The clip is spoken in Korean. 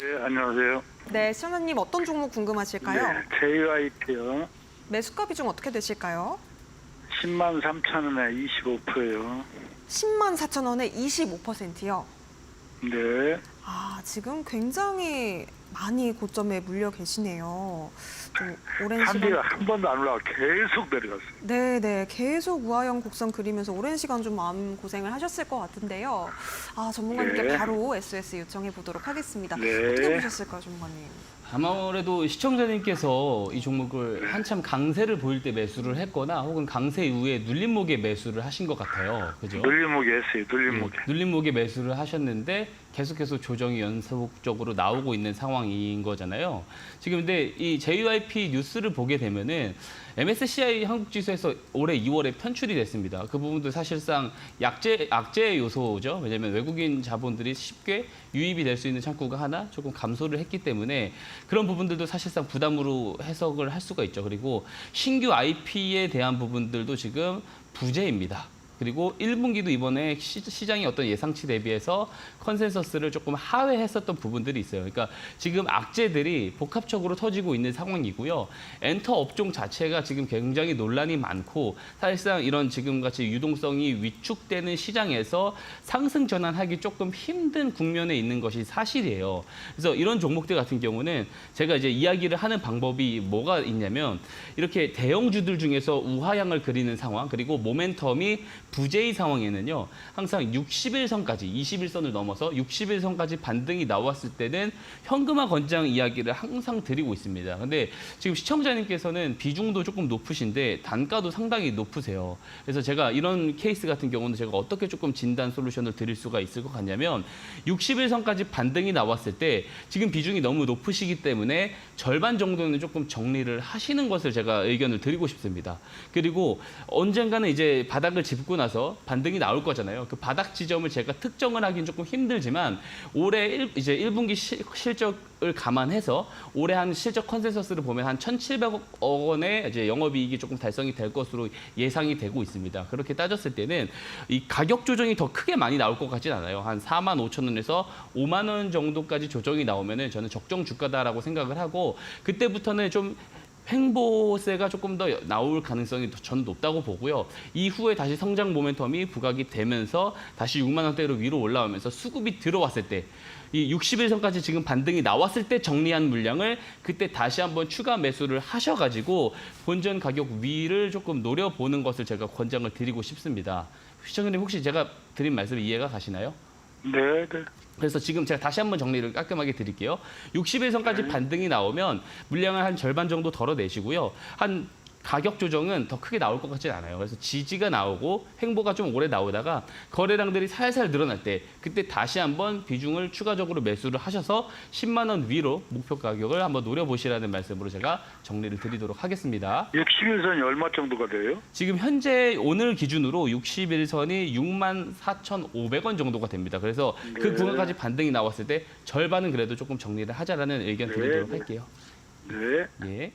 네, 안녕하세요. 네, 시청자님 어떤 종목 궁금하실까요? 네, JYP요. 매수가 비중 어떻게 되실까요? 10만 3천 원에 25%요. 10만 4천 원에 25%요. 네, 아, 지금 굉장히 많이 고점에 물려 계시네요. 좀 오랜 한 시간 비가 한 번도 안 올라가 계속 내려갔어요. 네, 네. 계속 우하형 곡선 그리면서 오랜 시간 좀 마음 고생을 하셨을 것 같은데요. 아, 전문가님께 네. 바로 SOS 요청해 보도록 하겠습니다. 네. 어떻게 보셨을까요, 전문가님? 아무래도 시청자님께서 이 종목을 한참 강세를 보일 때 매수를 했거나 혹은 강세 이후에 눌림목에 매수를 하신 것 같아요. 그죠? 눌림목이 했어요, 눌림목이. 예, 눌림목에 매수를 하셨는데 계속해서 조 정이 연속적으로 나오고 있는 상황인 거잖아요. 지금 근데 이 JYP 뉴스를 보게 되면은 MSCI 한국 지수에서 올해 2월에 편출이 됐습니다. 그 부분도 사실상 약재 약재 요소죠. 왜냐하면 외국인 자본들이 쉽게 유입이 될 수 있는 창구가 하나 조금 감소를 했기 때문에 그런 부분들도 사실상 부담으로 해석을 할 수가 있죠. 그리고 신규 IP에 대한 부분들도 지금 부재입니다. 그리고 1분기도 이번에 시, 시장의 어떤 예상치 대비해서 컨센서스를 조금 하회했었던 부분들이 있어요. 그러니까 지금 악재들이 복합적으로 터지고 있는 상황이고요. 엔터 업종 자체가 지금 굉장히 논란이 많고 사실상 이런 지금같이 유동성이 위축되는 시장에서 상승 전환하기 조금 힘든 국면에 있는 것이 사실이에요. 그래서 이런 종목들 같은 경우는 제가 이제 이야기를 하는 방법이 뭐가 있냐면 이렇게 대형주들 중에서 우하향을 그리는 상황 그리고 모멘텀이 부재의 상황에는요 항상 60일선까지 21선을 넘어서 60일선까지 반등이 나왔을 때는 현금화 권장 이야기를 항상 드리고 있습니다. 근데 지금 시청자님께서는 비중도 조금 높으신데 단가도 상당히 높으세요. 그래서 제가 이런 케이스 같은 경우는 제가 어떻게 조금 진단 솔루션을 드릴 수가 있을 것 같냐면 60일선까지 반등이 나왔을 때 지금 비중이 너무 높으시기 때문에 절반 정도는 조금 정리를 하시는 것을 제가 의견을 드리고 싶습니다. 그리고 언젠가는 이제 바닥을 짚고 나서 반등이 나올 거잖아요. 그 바닥 지점을 제가 특정을 하긴 조금 힘들지만 올해 일, 이제 1분기 시, 실적을 감안해서 올해 한 실적 컨센서스를 보면 한 1,700억 원의 이제 영업이익이 조금 달성이 될 것으로 예상이 되고 있습니다. 그렇게 따졌을 때는 이 가격 조정이 더 크게 많이 나올 것 같진 않아요. 한 4만 5천 원에서 5만 원 정도까지 조정이 나오면은 저는 적정 주가다라고 생각을 하고 그때부터는 좀 횡보세가 조금 더 나올 가능성이 더 저는 높다고 보고요. 이후에 다시 성장 모멘텀이 부각이 되면서 다시 6만 원대로 위로 올라오면서 수급이 들어왔을 때 이 60일 선까지 지금 반등이 나왔을 때 정리한 물량을 그때 다시 한번 추가 매수를 하셔가지고 본전 가격 위를 조금 노려보는 것을 제가 권장을 드리고 싶습니다. 시청자님 혹시 제가 드린 말씀 이해가 가시나요? 네, 네. 그래서 지금 제가 다시 한번 정리를 깔끔하게 드릴게요. 60일선까지 반등이 나오면 물량을 한 절반 정도 덜어내시고요. 한 가격 조정은 더 크게 나올 것 같진 않아요. 그래서 지지가 나오고 횡보가 좀 오래 나오다가 거래량들이 살살 늘어날 때 그때 다시 한번 비중을 추가적으로 매수를 하셔서 10만 원 위로 목표 가격을 한번 노려보시라는 말씀으로 제가 정리를 드리도록 하겠습니다. 60일선이 얼마 정도가 돼요? 지금 현재 오늘 기준으로 61선이 6만 4,500원 정도가 됩니다. 그래서 그 네. 구간까지 반등이 나왔을 때 절반은 그래도 조금 정리를 하자라는 의견 네, 드리도록 네. 할게요. 네. 예.